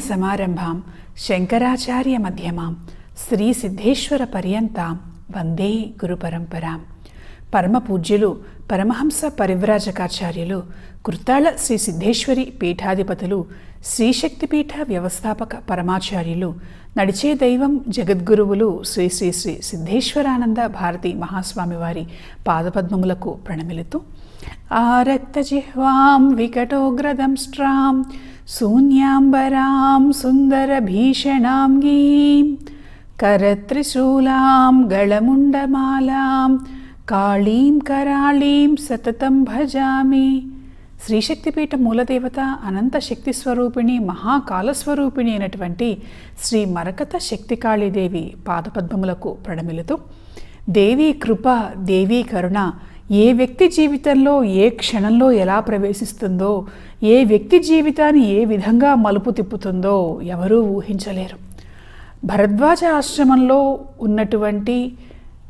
సమాభం శంకరాచార్య మధ్యమం శ్రీ సిద్ధేశ్వర పర్యంతాం వందే గురుపరంపరాం పరమ పూజ్యులు పరమహంస పరివ్రాజకాచార్యులు కృతాళ శ్రీ సిద్ధేశ్వరి పీఠాధిపతులు శ్రీశక్తిపీఠ వ్యవస్థాపక పరమాచార్యులు నడిచే దైవం జగద్గురువులు శ్రీ శ్రీ శ్రీ సిద్ధేశ్వరానంద భారతి మహాస్వామి వారి పాదపద్మములకు ప్రణమిలుతూ आरक्तजिह्वां వికటోగ్రదంష్ట్రాం శూన్యాంబరాం సుందరభీషణాం గీం करत्रिशूलां गळमुण्डमालां కాళీం కరాళీం సతతం భజామి శ్రీశక్తిపీఠ మూలదేవత అనంత శక్తి స్వరూపిణి మహాకాలస్వరూపిణి అయినటువంటి శ్రీ మరకత శక్తికాళీదేవి పాదపద్మములకు ప్రణమిలుతూ దేవీ కృప దేవీ కరుణ ఏ వ్యక్తి జీవితంలో ఏ క్షణంలో ఎలా ప్రవేశిస్తుందో ఏ వ్యక్తి జీవితాన్ని ఏ విధంగా మలుపు తిప్పుతుందో ఎవరూ ఊహించలేరు. భరద్వాజ ఆశ్రమంలో ఉన్నటువంటి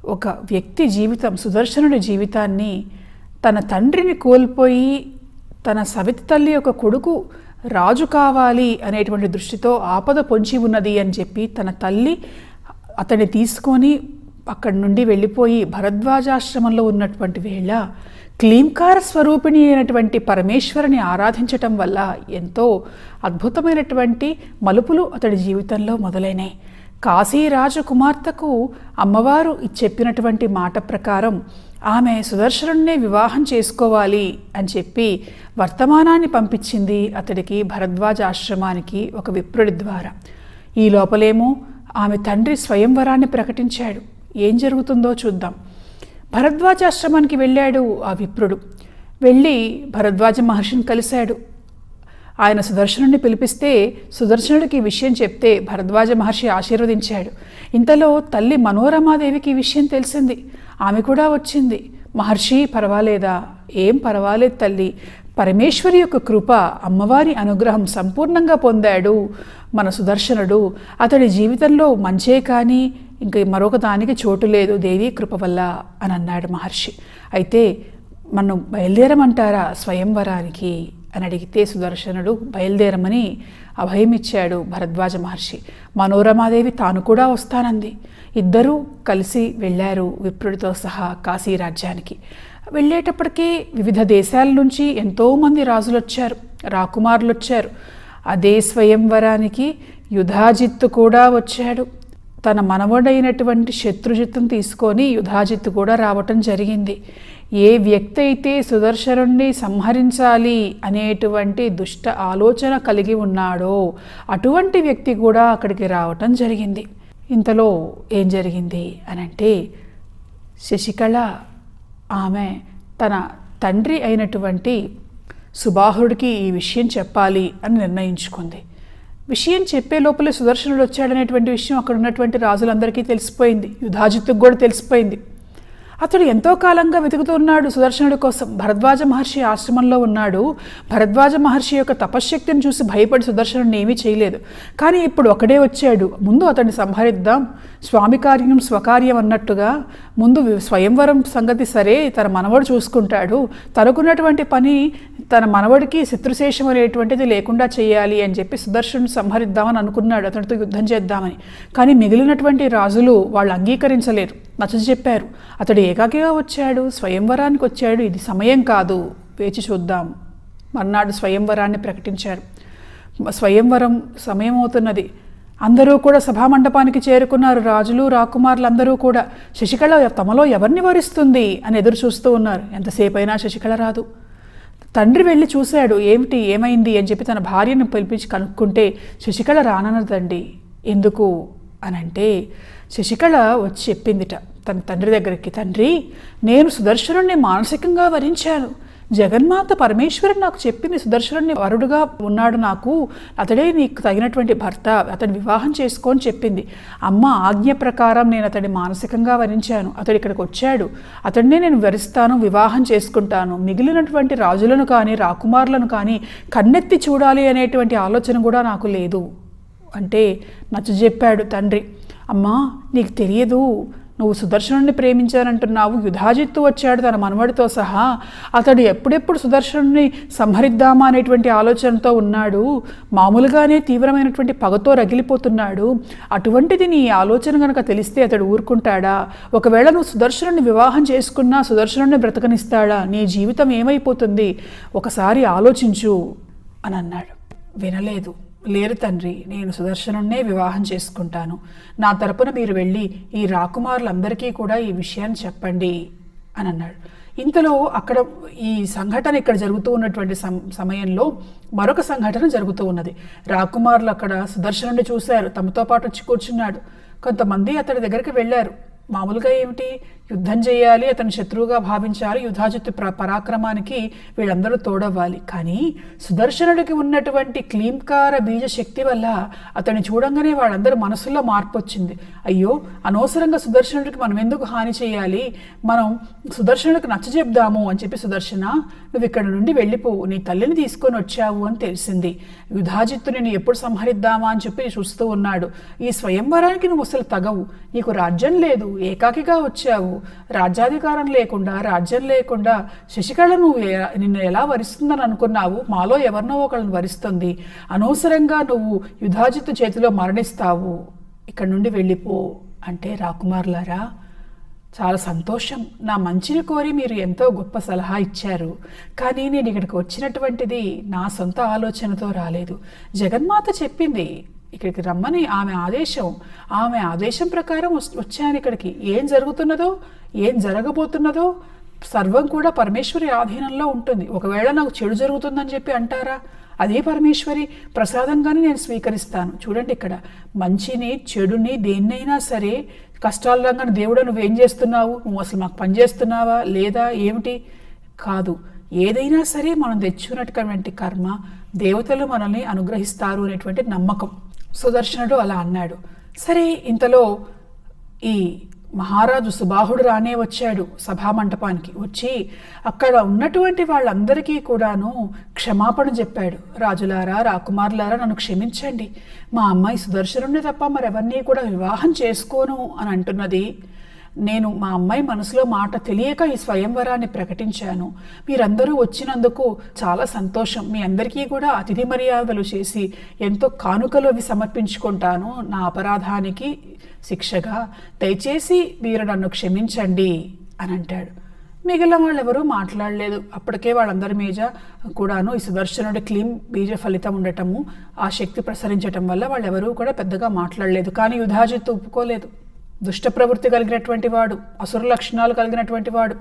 ఒక వ్యక్తి జీవితం సుదర్శనుడి జీవితాన్ని తన తండ్రిని కోల్పోయి తన సవితి తల్లి యొక్క కొడుకు రాజు కావాలి అనేటువంటి దృష్టితో ఆపద పొంచి ఉన్నది అని చెప్పి తన తల్లి అతన్ని తీసుకొని అక్కడి నుండి వెళ్ళిపోయి భరద్వాజాశ్రమంలో ఉన్నటువంటి వేళ క్లీంకార స్వరూపిణి అయినటువంటి పరమేశ్వరుని ఆరాధించటం వల్ల ఎంతో అద్భుతమైనటువంటి మలుపులు అతడి జీవితంలో మొదలైనాయి. కాశీరాజు కుమార్తెకు అమ్మవారు చెప్పినటువంటి మాట ప్రకారం ఆమె సుదర్శనున్నే వివాహం చేసుకోవాలి అని చెప్పి వర్తమానాన్ని పంపించింది అతడికి భరద్వాజ ఆశ్రమానికి ఒక విప్రుడి ద్వారా. ఈ లోపలేమో ఆమె తండ్రి స్వయంవరాన్ని ప్రకటించాడు. ఏం జరుగుతుందో చూద్దాం. భరద్వాజాశ్రమానికి వెళ్ళాడు ఆ విప్రుడు. వెళ్ళి భరద్వాజ మహర్షిని కలిశాడు. ఆయన సుదర్శనుడిని పిలిపిస్తే సుదర్శనుడికి ఈ విషయం చెప్తే భరద్వాజ మహర్షి ఆశీర్వదించాడు. ఇంతలో తల్లి మనోరమాదేవికి ఈ విషయం తెలిసింది. ఆమె కూడా వచ్చింది. మహర్షి పర్వాలేదా? ఏం పర్వాలేదు తల్లి. పరమేశ్వరి యొక్క కృప అమ్మవారి అనుగ్రహం సంపూర్ణంగా పొందాడు మన సుదర్శనుడు. అతడి జీవితంలో మంచే కానీ ఇంక మరొక దానికి చోటు లేదు దేవి కృప వల్ల అని అన్నాడు మహర్షి. అయితే మనం బయలుదేరమంటారా స్వయంవరానికి? అని అడిగితే సుదర్శనుడు బయలుదేరమని అభయమిచ్చాడు భరద్వాజ మహర్షి. మనోరమాదేవి తాను కూడా వస్తానంది. ఇద్దరూ కలిసి వెళ్ళారు విప్రుడితో సహా కాశీ రాజ్యానికి వెళ్ళేటప్పటికీ వివిధ దేశాల నుంచి ఎంతోమంది రాజులు వచ్చారు రాకుమారులు వచ్చారు అదే స్వయంవరానికి యుధాజిత్తు కూడా వచ్చాడు. తన మనవడైనటువంటి శత్రుజిత్తును తీసుకొని యుధాజిత్తు కూడా రావటం జరిగింది. ఏ వ్యక్తి అయితే సుదర్శనుణ్ణి సంహరించాలి అనేటువంటి దుష్ట ఆలోచన కలిగి ఉన్నాడో అటువంటి వ్యక్తి కూడా అక్కడికి రావటం జరిగింది. ఇంతలో ఏం జరిగింది అని అంటే శశికళ ఆమె తన తండ్రి అయినటువంటి సుబాహుడికి ఈ విషయం చెప్పాలి అని నిర్ణయించుకుంది. విషయం చెప్పే లోపలే సుదర్శనుడు వచ్చాడనేటువంటి విషయం అక్కడ ఉన్నటువంటి రాజులందరికీ తెలిసిపోయింది. యుధాజిత్తుకు కూడా తెలిసిపోయింది. అతడు ఎంతో కాలంగా వెతుకుతున్నాడు సుదర్శనుడి కోసం. భరద్వాజ మహర్షి ఆశ్రమంలో ఉన్నాడు. భరద్వాజ మహర్షి యొక్క తపశ్శక్తిని చూసి భయపడి సుదర్శనుడిని ఏమీ చేయలేదు. కానీ ఇప్పుడు ఒకడే వచ్చాడు. ముందు అతన్ని సంహరిద్దాం. స్వామి కార్యం స్వకార్యం అన్నట్టుగా ముందు స్వయంవరం సంగతి సరే తన మనవడు చూసుకుంటాడు. తనకున్నటువంటి పని తన మనవడికి శత్రుశేషం అనేటువంటిది లేకుండా చేయాలి అని చెప్పి సుదర్శను సంహరిద్దామని అనుకున్నాడు. అతనితో యుద్ధం చేద్దామని. కానీ మిగిలినటువంటి రాజులు వాళ్ళు అంగీకరించలేరు నచ్చ చెప్పారు. అతడు ఏకాకిగా వచ్చాడు స్వయంవరానికి వచ్చాడు. ఇది సమయం కాదు వేచి చూద్దాం. మర్నాడు స్వయంవరాన్ని ప్రకటించారు. స్వయంవరం సమయం అవుతున్నది అందరూ కూడా సభామండపానికి చేరుకున్నారు. రాజులు రాకుమారులు అందరూ కూడా శశికళ తమలో ఎవరిని వరిస్తుంది అని ఎదురు చూస్తూ ఉన్నారు. ఎంతసేపు అయినా శశికళ రాదు. తండ్రి వెళ్ళి చూశాడు. ఏమిటి ఏమైంది అని చెప్పి తన భార్యను పిలిపించి కనుక్కుంటే శశికళ రానన్నదండి. ఎందుకు? అని అంటే శశికళ వచ్చి చెప్పిందిట. తన తండ్రి దగ్గరికి తండ్రి నేను సుదర్శనుడిని మానసికంగా వరించాను. జగన్మాత పరమేశ్వరుడు నాకు చెప్పింది సుదర్శనుడిని వరుడుగా ఉన్నాడు నాకు. అతడే నీకు తగినటువంటి భర్త అతని వివాహం చేసుకొని చెప్పింది. అమ్మ ఆజ్ఞ ప్రకారం నేను అతడి మానసికంగా వరించాను. అతడు ఇక్కడికి వచ్చాడు. అతడినే నేను వరిస్తాను వివాహం చేసుకుంటాను. మిగిలినటువంటి రాజులను కానీ రాకుమారులను కానీ కన్నెత్తి చూడాలి అనేటువంటి ఆలోచన కూడా నాకు లేదు. అంటే నచ్చ చెప్పాడు తండ్రి. అమ్మా నీకు తెలియదు. నువ్వు సుదర్శనుడిని ప్రేమించానంటున్నావు యుధాజిత్తు వచ్చాడు తన మనవడితో సహా. అతడు ఎప్పుడెప్పుడు సుదర్శనుడిని సంహరిద్దామా అనేటువంటి ఆలోచనతో ఉన్నాడు. మామూలుగానే తీవ్రమైనటువంటి పగతో రగిలిపోతున్నాడు. అటువంటిది నీ ఆలోచన కనుక తెలిస్తే అతడు ఊరుకుంటాడా? ఒకవేళ నువ్వు సుదర్శనుడిని వివాహం చేసుకున్నా సుదర్శనుడిని బ్రతకనిస్తాడా? నీ జీవితం ఏమైపోతుంది? ఒకసారి ఆలోచించు అని అన్నాడు. వినలేదు. లేరు తండ్రి నేను సుదర్శనున్నే వివాహం చేసుకుంటాను. నా తరపున మీరు వెళ్ళి ఈ రాకుమారులందరికీ కూడా ఈ విషయాన్ని చెప్పండి అని అన్నాడు. ఇంతలో అక్కడ ఈ సంఘటన ఇక్కడ జరుగుతూ ఉన్నటువంటి సమయంలో మరొక సంఘటన జరుగుతూ ఉన్నది. రాకుమారులు అక్కడ సుదర్శనుడిని చూశారు తమతో పాటు వచ్చి కూర్చున్నాడు. కొంతమంది అతడి దగ్గరికి వెళ్ళారు. మామూలుగా ఏమిటి? యుద్ధం చేయాలి అతను శత్రువుగా భావించాలి యుధాజిత్తు పరాక్రమానికి వీళ్ళందరూ తోడవ్వాలి. కానీ సుదర్శనుడికి ఉన్నటువంటి క్లీంకార బీజ శక్తి వల్ల అతన్ని చూడంగానే వాళ్ళందరూ మనసులో మార్పు వచ్చింది అయ్యో అనవసరంగా సుదర్శనుడికి మనం ఎందుకు హాని చేయాలి? మనం సుదర్శనుడికి నచ్చజెప్దాము అని చెప్పి సుదర్శన నువ్వు ఇక్కడ నుండి వెళ్ళిపోవు నీ తల్లిని తీసుకొని వచ్చావు అని తెలిసింది. యుధాజిత్తు ఎప్పుడు సంహరిద్దామా అని చెప్పి చూస్తూ ఉన్నాడు. ఈ స్వయంవరానికి నువ్వు అసలు తగవు. నీకు రాజ్యం లేదు. ఏకాకిగా వచ్చావు. రాజ్యాధికారం లేకుండా రాజ్యం లేకుండా శశికళ నువ్వు నిన్ను ఎలా వరిస్తుందని అనుకున్నావు? మాలో ఎవరినో ఒకళ్ళని వరిస్తుంది. అనవసరంగా నువ్వు యుధాజిత్తు చేతిలో మరణిస్తావు. ఇక్కడ నుండి వెళ్ళిపో. అంటే రాకుమారులారా చాలా సంతోషం. నా మంచిని కోరి మీరు ఎంతో గొప్ప సలహా ఇచ్చారు. కానీ నేను ఇక్కడికి వచ్చినటువంటిది నా సొంత ఆలోచనతో రాలేదు. జగన్మాత చెప్పింది ఇక్కడికి రమ్మని ఆమె ఆదేశం ఆమె ఆదేశం ప్రకారం వచ్చాను ఇక్కడికి. ఏం జరుగుతున్నదో ఏం జరగబోతున్నదో సర్వం కూడా పరమేశ్వరి ఆధీనంలో ఉంటుంది. ఒకవేళ నాకు చెడు జరుగుతుందని చెప్పి అంటారా? అదే పరమేశ్వరి ప్రసాదంగానే నేను స్వీకరిస్తాను. చూడండి ఇక్కడ మంచిని చెడుని దేన్నైనా సరే కష్టాలు రాగానే దేవుడు నువ్వేం చేస్తున్నావు? నువ్వు అసలు మాకు పని చేస్తున్నావా? లేదా? ఏమిటి? కాదు. ఏదైనా సరే మనం తెచ్చుకున్నటువంటి కర్మ దేవతలు మనల్ని అనుగ్రహిస్తారు అనేటువంటి నమ్మకం. సుదర్శనుడు అలా అన్నాడు. సరే ఇంతలో ఈ మహారాజు సుబాహుడు రానే వచ్చాడు సభామంటపానికి. వచ్చి అక్కడ ఉన్నటువంటి వాళ్ళందరికీ కూడాను క్షమాపణ చెప్పాడు. రాజులారా రాకుమారులారా నన్ను క్షమించండి. మా అమ్మాయి సుదర్శనుడిని తప్ప మరెవరిని కూడా వివాహం చేసుకోను అని అంటున్నది నేను మా అమ్మాయి మనసులో మాట తెలియక ఈ స్వయంవరాన్ని ప్రకటించాను. మీరందరూ వచ్చినందుకు చాలా సంతోషం. మీ అందరికీ కూడా అతిథి మర్యాదలు చేసి ఎంతో కానుకలు అవి సమర్పించుకుంటాను. నా అపరాధానికి శిక్షగా దయచేసి మీరు నన్ను క్షమించండి అని అంటాడు. మిగిలిన వాళ్ళు ఎవరూ మాట్లాడలేదు. అప్పటికే వాళ్ళందరి మీద కూడాను ఈ సుదర్శనుడి క్లీం బీజ ఫలితం ఉండటము ఆ శక్తి ప్రసరించటం వల్ల వాళ్ళెవరూ కూడా పెద్దగా మాట్లాడలేదు. కానీ యుధాజిత్ ఒప్పుకోలేదు. దుష్ట ప్రవృత్తి కలిగినటువంటి వాడు అసుర లక్షణాలు కలిగినటువంటి వాడు.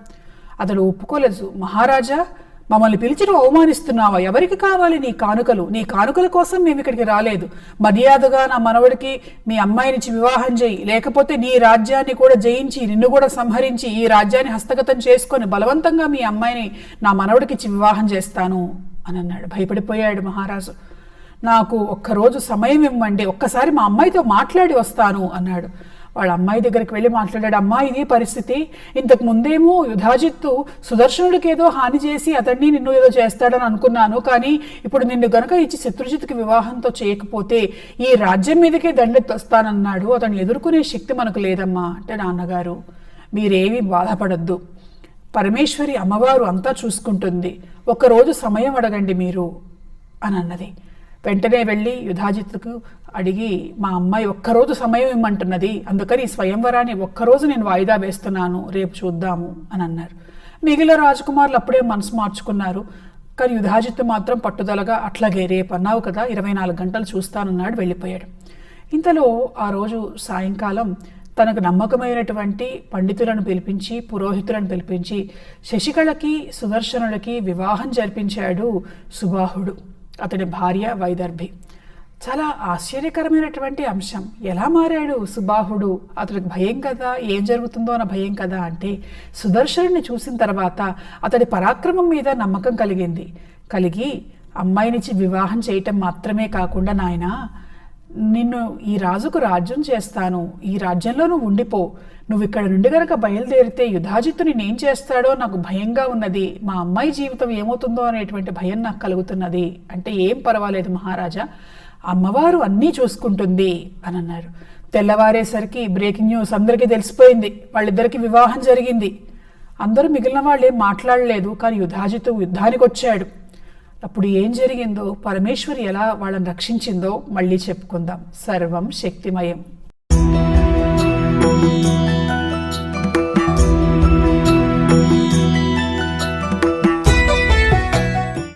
అతడు ఒప్పుకోలేదు మహారాజా మమ్మల్ని పిలిచి నువ్వు అవమానిస్తున్నావా? ఎవరికి కావాలి నీ కానుకలు? నీ కానుకల కోసం మేము ఇక్కడికి రాలేదు. మర్యాదగా నా మనవడికి మీ అమ్మాయినిచ్చి వివాహం చేయి. లేకపోతే నీ రాజ్యాన్ని కూడా జయించి నిన్ను కూడా సంహరించి ఈ రాజ్యాన్ని హస్తగతం చేసుకొని బలవంతంగా మీ అమ్మాయిని నా మనవడికి ఇచ్చి వివాహం చేస్తాను అని అన్నాడు. భయపడిపోయాడు మహారాజు. నాకు ఒక్కరోజు సమయం ఇవ్వండి ఒక్కసారి మా అమ్మాయితో మాట్లాడి వస్తాను అన్నాడు. వాళ్ళ అమ్మాయి దగ్గరికి వెళ్ళి మాట్లాడాడు అమ్మా ఇది పరిస్థితి. ఇంతకు ముందేమో యుధాజిత్తు సుదర్శనుడికి ఏదో హాని చేసి అతన్ని నిన్ను ఏదో చేస్తాడని అనుకున్నాను. కానీ ఇప్పుడు నిన్ను గనక ఇచ్చి శత్రుజిత్కి వివాహంతో చేయకపోతే ఈ రాజ్యం మీదకే దండెత్తొస్తానన్నాడు. అతన్ని ఎదుర్కొనే శక్తి మనకు లేదమ్మా అంటే నాన్నగారు. మీరేమీ బాధపడద్దు. పరమేశ్వరి అమ్మవారు అంతా చూసుకుంటుంది. ఒకరోజు సమయం అడగండి మీరు అని అన్నది. వెంటనే వెళ్ళి యుధాజిత్తుకు అడిగి మా అమ్మాయి ఒక్కరోజు సమయం ఇమ్మంటున్నది అందుకని స్వయంవరాన్ని ఒక్కరోజు నేను వాయిదా వేస్తున్నాను రేపు చూద్దాము అని అన్నారు. మిగిలిన రాజకుమారులు అప్పుడే మనసు మార్చుకున్నారు. కానీ యుధాజిత్తు మాత్రం పట్టుదలగా అట్లాగే రేపు అన్నావు కదా ఇరవై నాలుగు గంటలు చూస్తానన్నాడు వెళ్ళిపోయాడు. ఇంతలో ఆ రోజు సాయంకాలం తనకు నమ్మకమైనటువంటి పండితులను పిలిపించి పురోహితులను పిలిపించి శశికళకి సుదర్శనులకి వివాహం జరిపించాడు సుబాహుడు. అతడి భార్య వైదర్భి. చాలా ఆశ్చర్యకరమైనటువంటి అంశం. ఎలా మారాడు సుబాహుడు? అతడికి భయం కదా? ఏం జరుగుతుందో అన్న భయం కదా అంటే సుదర్శనుని చూసిన తర్వాత అతడి పరాక్రమం మీద నమ్మకం కలిగింది. కలిగి అమ్మాయినిచ్చి వివాహం చేయటం మాత్రమే కాకుండా నాయనా నిన్ను ఈ రాజుకు రాజ్యం చేస్తాను. ఈ రాజ్యంలో నువ్వు ఉండిపో. నువ్వు ఇక్కడ నుండి గనక బయలుదేరితే యుధాజిత్తు నేను చేస్తాడో నాకు భయంగా ఉన్నది. మా అమ్మాయి జీవితం ఏమవుతుందో అనేటువంటి భయం నాకు కలుగుతున్నది. అంటే ఏం పర్వాలేదు మహారాజా. అమ్మవారు అన్నీ చూసుకుంటుంది అని అన్నారు తెల్లవారేసరికి బ్రేకింగ్ న్యూస్ అందరికీ తెలిసిపోయింది. వాళ్ళిద్దరికి వివాహం జరిగింది. అందరూ మిగిలిన వాళ్ళు ఏం మాట్లాడలేదు. కానీ యుధాజిత్తు యుద్ధానికి వచ్చాడు అప్పుడు ఏం జరిగిందో పరమేశ్వరి ఎలా వాళ్ళని రక్షించిందో మళ్ళీ చెప్పుకుందాం. సర్వం శక్తిమయం.